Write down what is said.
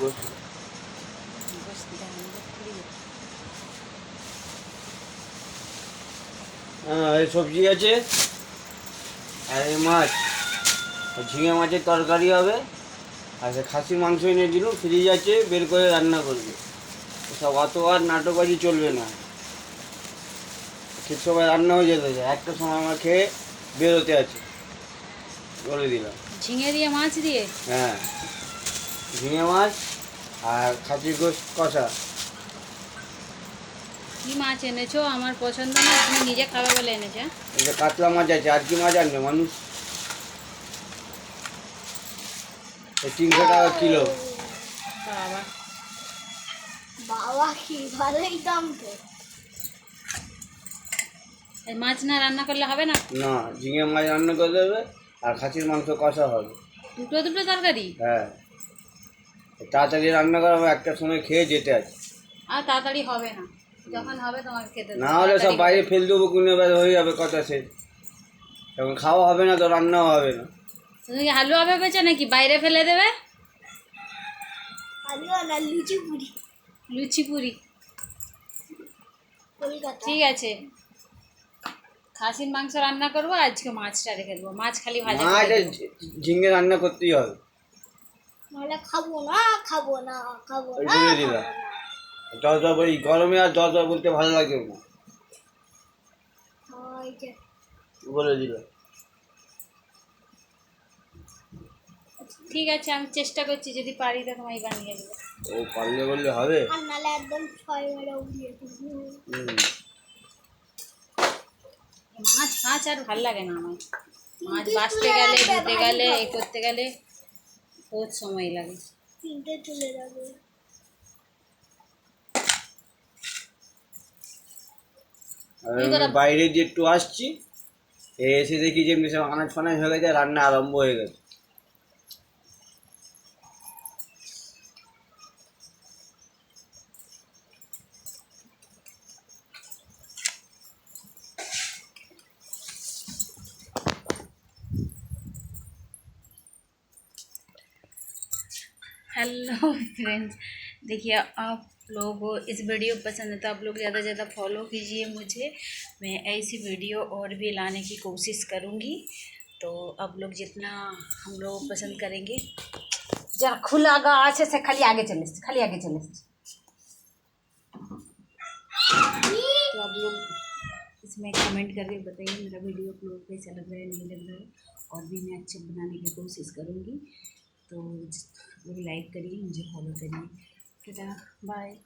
গোস্ত হ্যাঁ এই সবজি আছে। আর এই মাছ। ঝিঙে মাছের তরকারি হবে। আর সে খাসির মাংস এনে দিল ফ্রিজ আছে বের করে রান্না করবে। সব অত আর নাটকবাজি চলবে না। ঠিক সময় রান্না হয়ে যেতে চায়। একটা সময় আমার খেয়ে বেরোতে আছে। বলে দিলাম। ঝিঙে দিয়ে মাছ দিয়ে? হ্যাঁ। ঝিঙে মাছ আর খাসির গোস্ত কষা। কি মাছ এনেছো? আমার পছন্দ না তুমি নিজে খাবে বলে এনেছো হ্যাঁ? যে কাতলা মাছ আছে আর কি মাছ আনবে মানুষ? এই তিনশো টাকা কিলো। বাবা। বাবা কি ভালোই দাম তো। এই মাছ না রান্না করলে হবে না? না ঝিঙে মাছ রান্না করে দেবে আর খাসির মাংস কষা হবে। দুটো দুটো তরকারি? হ্যাঁ। তাড়াতাড়ি রান্না করা হবে একটা সময় খেয়ে যেতে আছে আর তাড়াতাড়ি হবে না। যখন হবে তোমাকে খেতে না হলে সব বাইরে ফেল দেবো কিনে বের হয়ে যাবে কথা শেষ তখন খাওয়া হবে না তো রান্নাও হবে না। তুমি কি হালুয়া ভেবেছো নাকি? বাইরে ফেলে দেবে? না লুচি পুরি। লুচি পুরি। ঠিক আছে। খাসির মাংস রান্না করব আজকে মাছটা রেখে দেবো। মাছ খালি ভাজা ঝিঙে রান্না করতেই হবে। নাহলে খাব না খাব না খাব না গরমে আর দশ দশ বলতে ভালো লাগে না। বলে দিলাম ঠিক আছে আমি চেষ্টা করছি যদি পারি তো তোমায় বানিয়ে দেবো। ও পারলে বললে হবে? আর নাহলে একদম ছয় মেরে উড়িয়ে মাছ মাছ আর ভালো লাগে না আমার মাছ বাঁচতে গেলে ধুতে গেলে। এ করতে গেলে বহুত সময় লাগে। তিনটে চলে যাবে। বাইরে যে একটু আসছি এসে দেখি যে এমনি সব আনাজ ফানাজ হয়ে গেছে রান্না আরম্ভ হয়ে গেছে। हेलो फ्रेंड्स देखिए, आप लोगों इस वीडियो पसंद है तो आप लोग ज़्यादा से ज़्यादा फॉलो कीजिए मुझे। मैं ऐसी वीडियो और भी लाने की कोशिश करूँगी। तो आप लोग जितना हम लोग पसंद करेंगे। जरा खुला गाछ से खाली आगे चले, खाली आगे चले। तो आप लोग इसमें कमेंट करके बताइए, मेरा वीडियो आप लोगों कैसा लग रहा है, नहीं लग रहा है, और भी मैं अच्छे बनाने की कोशिश करूँगी। तो मुझे लाइक करिए मुझे फॉलो करिए। बाय